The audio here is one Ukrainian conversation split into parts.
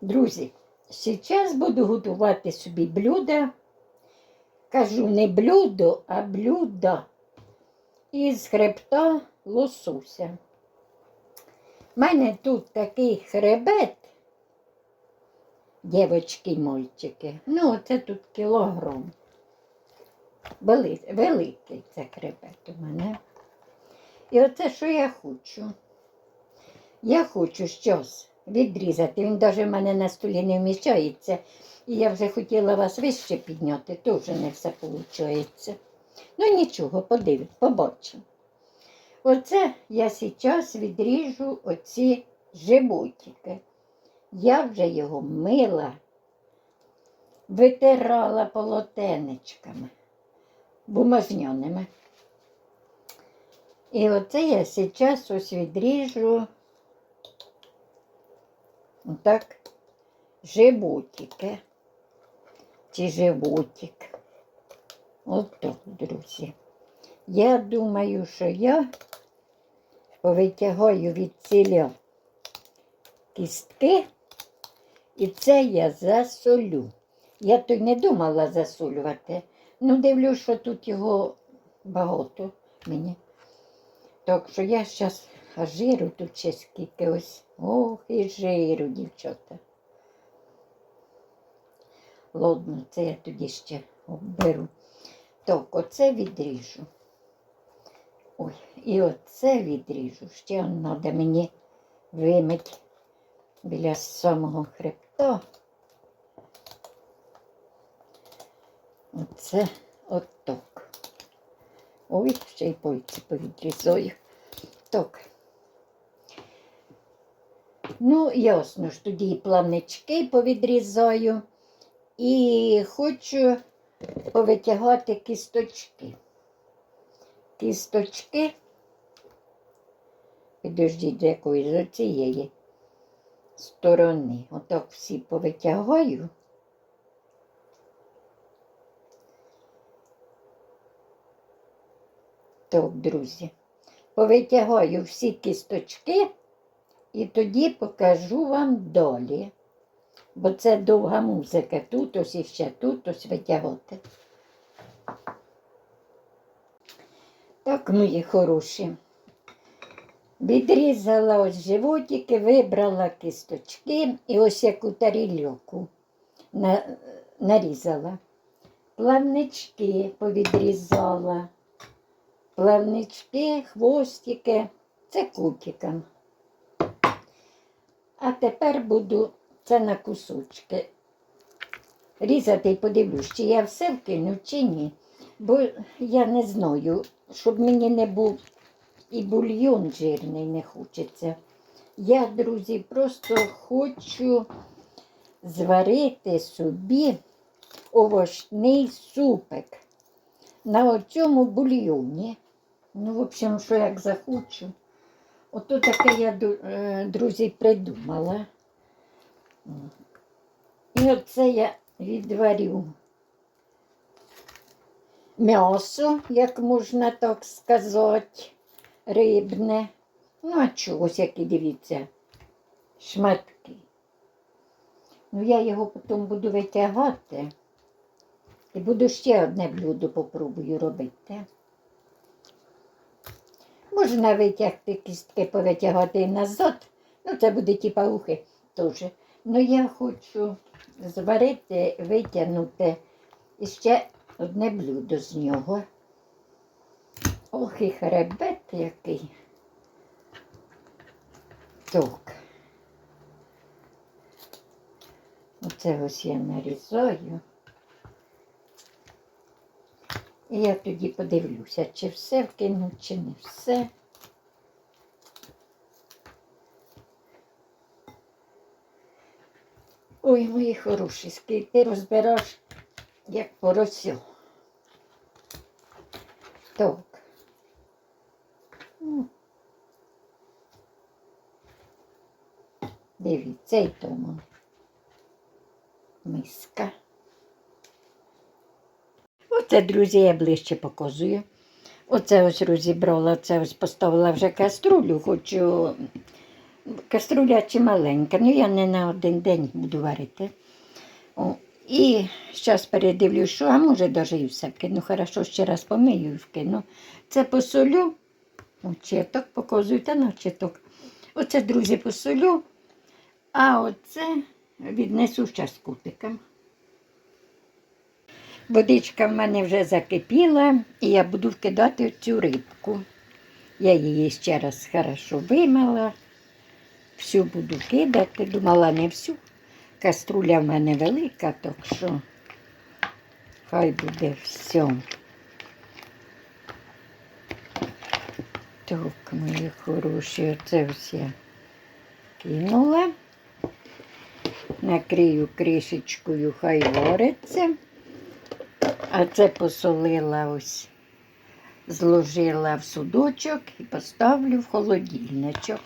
Друзі, зараз буду готувати собі блюдо. Кажу не блюдо, а блюдо із хребта лосося. У мене тут такий хребет, дівочки мальчики. Ну, це тут кілограм. Великий це хребет у мене. І оце що я хочу. Я хочу щось відрізати. Він навіть в мене на столі не вміщається. І я вже хотіла вас вище підняти, то вже не все виходить. Ну нічого, подивись, побачимо. Оце я зараз відріжу оці животики. Я вже його мила, витирала полотенечками, бумажняними. І оце я зараз ось відріжу отак животики чи животик. Ото, друзі. Я думаю, що я повитягаю від ціля кістки, і це я засолю. Я й не думала засолювати. Ну, дивлюсь, що тут його багато мені. Так що я зараз жиру тут ще скільки ось. Ох, і жиру, дівчата. Ладно, це я тоді ще оберу. Так, оце відріжу. Ой, і оце відріжу. Ще треба мені вимити біля самого хребта. Оце отак. Ой, ще й пальці повідрізаю. Так. Ну, ясно ж, тоді і плавнички повідрізаю. І хочу повитягати кісточки. Кісточки. Підождіть, якої з оцієї сторони. Отак всі повитягаю. Так, друзі, повитягаю всі кісточки і тоді покажу вам далі. Бо це довга музика. Тут ось і ще тут ось витягати. Так, мої хороші. Відрізала ось животики, вибрала кісточки і ось яку тарільоку на, нарізала. Плавнички повідрізала. Плавнички, хвостики, це кутиком. А тепер буду це на кусочки. Різати і подивлюсь, чи я все вкину, чи ні. Бо я не знаю, щоб мені не був і бульйон жирний не хочеться. Я, друзі, просто хочу зварити собі овочний супик на оцьому бульйоні. Ну, в общем, що як захочу. Ото таке я, е, друзі, придумала. І оце я відварю м'ясо, як можна так сказати, рибне. Ну, а чогось, які дивіться, шматки. Ну, я його потім буду витягати. І буду ще одне блюдо попробую робити. Можна витягти кістки, повитягати назад. Ну, це буде типа ухи теж. Ну, я хочу зварити, витягнути ще одне блюдо з нього. Ох, і хребет який. Так. Оце ось я нарізаю. І я тоді подивлюся, чи все вкину, чи не все. Ой, мої хороші, скільки ти розбираєш, як поросю. Так. Ну. Дивіться, і тому миска. Оце, друзі, я ближче показую. Оце ось розібрала, це ось поставила вже каструлю, хочу Каструля чи маленька, ну я не на один день буду варити. О, і зараз передивлю, що, а може навіть і все вкину. Хорошо, ще раз помию і вкину. Це посолю, очеток, показую, та на очеток. Оце, друзі, посолю, а оце віднесу зараз кутикам. Водичка в мене вже закипіла, і я буду вкидати цю рибку. Я її ще раз хорошо вимила. Всю буду кидати. Думала, не всю. Каструля в мене велика, так що хай буде все. Так, мої хороші, оце все кинула. Накрию кришечкою, хай вариться. А це посолила ось, зложила в судочок і поставлю в холодильничок.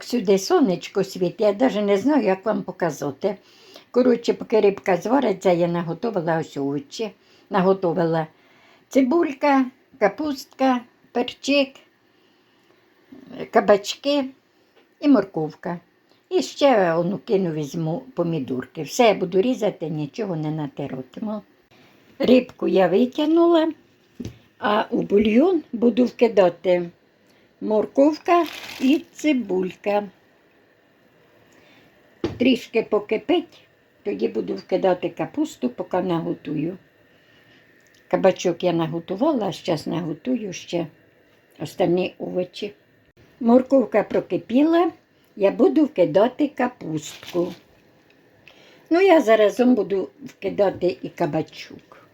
Сюди сонечко світить, я навіть не знаю, як вам показати. Коротше, поки рибка звариться, я наготовила ось овочі. Наготовила цибулька, капустка, перчик, кабачки і морковка. І ще ону кину візьму помідорки. Все я буду різати, нічого не натиратиму. Рибку я витягнула, а у бульйон буду вкидати морковка і цибулька. Трішки покипить, тоді буду вкидати капусту, поки наготую. Кабачок я наготувала, а зараз наготую ще останні овочі. Морковка прокипіла, я буду вкидати капустку. Ну, я заразом буду вкидати і кабачок.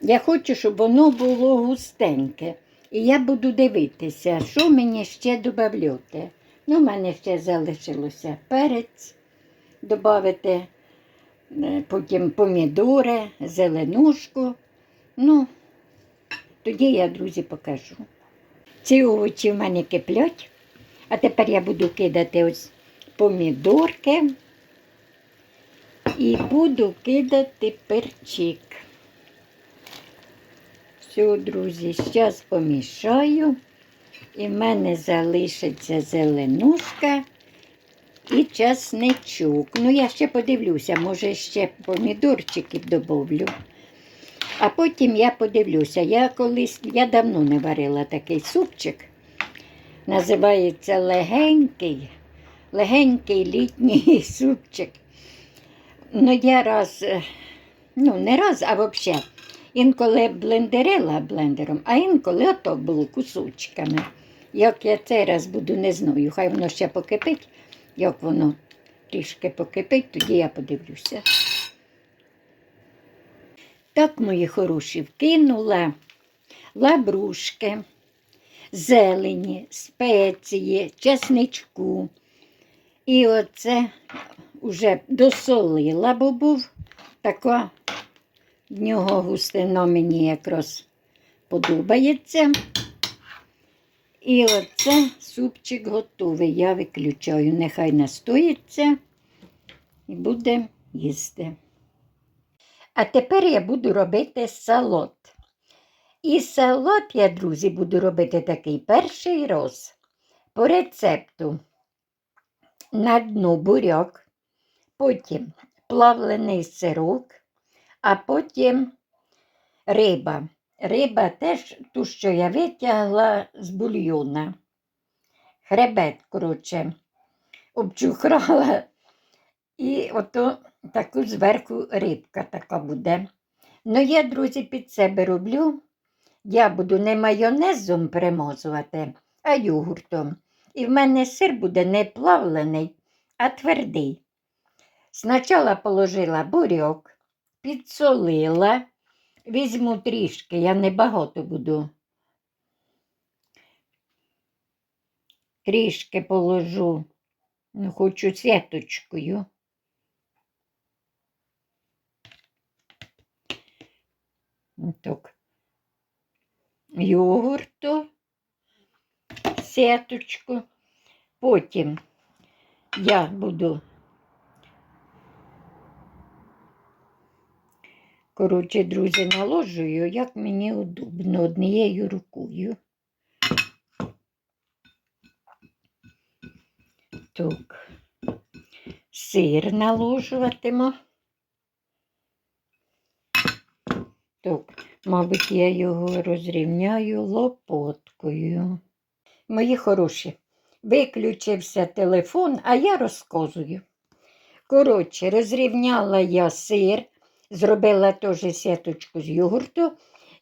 Я хочу, щоб воно було густеньке. І я буду дивитися, що мені ще додати. Ну, в мене ще залишилося перець додати, потім помідори, зеленушку. Ну, тоді я, друзі, покажу. Ці овочі в мене киплять, а тепер я буду кидати ось помідорки і буду кидати перчик. Все, друзі, зараз помішаю. І в мене залишиться зеленушка і часничок. Ну, я ще подивлюся, може ще помідорчиків додавлю. А потім я подивлюся. Я колись, я давно не варила такий супчик. Називається легенький, легенький літній супчик. Ну, я раз, е, ну, не раз, а взагалі. Інколи блендерила блендером, а інколи ото було кусочками. Як я цей раз буду, не знаю. Хай воно ще покипить. Як воно трішки покипить, тоді я подивлюся. Так, мої хороші, вкинула лабрушки, зелені, спеції, чесничку. І оце вже досолила, бо був така в нього густина мені якраз подобається. І оце супчик готовий. Я виключаю, нехай настоїться і буде їсти. А тепер я буду робити салат. І салат я, друзі, буду робити такий перший раз по рецепту. На дну буряк, потім плавлений сирок, а потім риба. Риба теж ту, що я витягла з бульйона. Хребет, коротше, обчухрала. І ото таку зверху рибка така буде. Ну, я, друзі, під себе роблю. Я буду не майонезом перемазувати, а йогуртом. І в мене сир буде не плавлений, а твердий. Спочатку положила бурьок, підсолила, візьму трішки, я не багато буду. Трішки положу, ну, хочу сіточкою. Так. Йогурту, сеточку. Потім я буду, коротше, друзі, наложую, як мені удобно, однією рукою. Так. Сир наложуватиму. Так, мабуть, я його розрівняю лопоткою. Мої хороші, виключився телефон, а я розказую. Коротше, розрівняла я сир, зробила теж сіточку з йогурту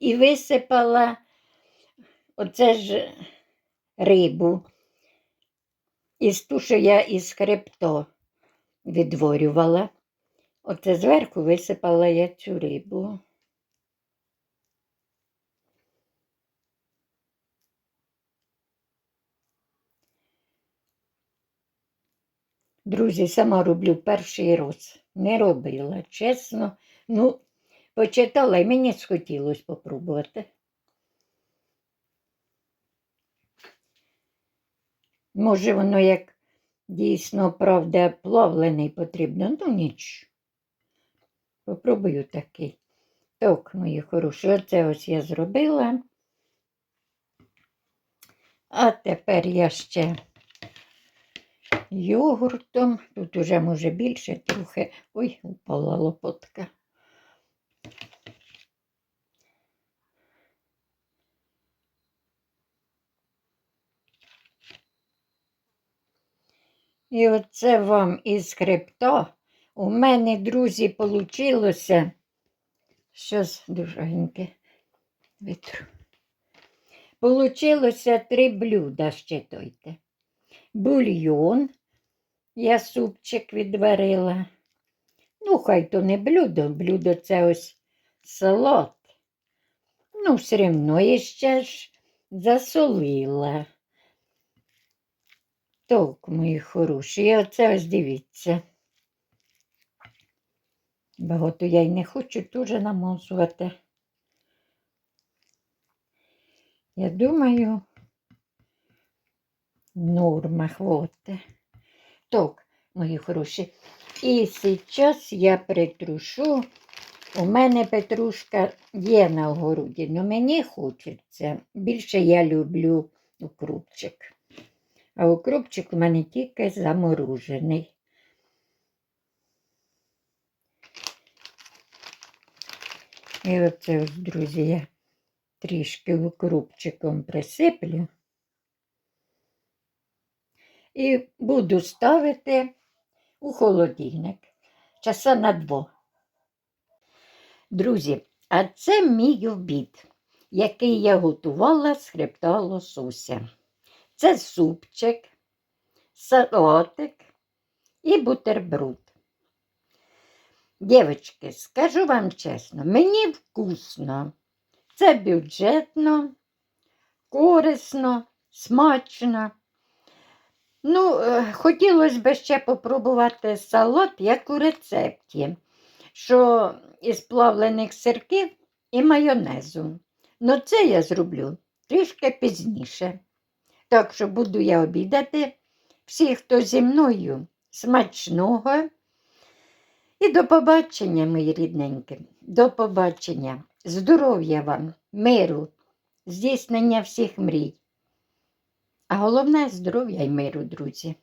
і висипала оце ж рибу. Із ту, що я із хребто відворювала. Оце зверху висипала я цю рибу. Друзі, сама роблю перший раз. Не робила, чесно. Ну, почитала і мені схотілося попробувати. Може, воно як дійсно, правда, плавлений потрібно, ну ніч. Попробую такий. Так, мої хороші, оце ось я зробила. А тепер я ще йогуртом. Тут уже може більше трохи. Ой, упала лопотка. І оце вам із хребта. У мене, друзі, получилося. Щось дуженьке вітру. Получилося три блюда, щитойте. Бульйон, я супчик відварила. Ну, хай то не блюдо, блюдо це ось салат. Ну, все рівно я ще ж засолила. Так, мої хороші, і оце ось дивіться. Багато я й не хочу дуже намазувати. Я думаю, норма хвоти. Так, мої хороші. І зараз я притрушу. У мене петрушка є на огороді, але мені хочеться. Більше я люблю укропчик. А укропчик у мене тільки заморожений. І оце ось, друзі, я трішки укропчиком присиплю. І буду ставити у холодильник часа на два. Друзі, а це мій обід, який я готувала з хребта лосося. Це супчик, салатик і бутерброд. Дівчатки, скажу вам чесно, мені вкусно. Це бюджетно, корисно, смачно. Ну, е, хотілося б ще попробувати салат, як у рецепті, що із плавлених сирків і майонезу. Ну, це я зроблю трішки пізніше. Так що буду я обідати. Всі, хто зі мною, смачного. І до побачення, мої рідненькі. До побачення. Здоров'я вам, миру, здійснення всіх мрій. А головне здоров'я і миру, друзі.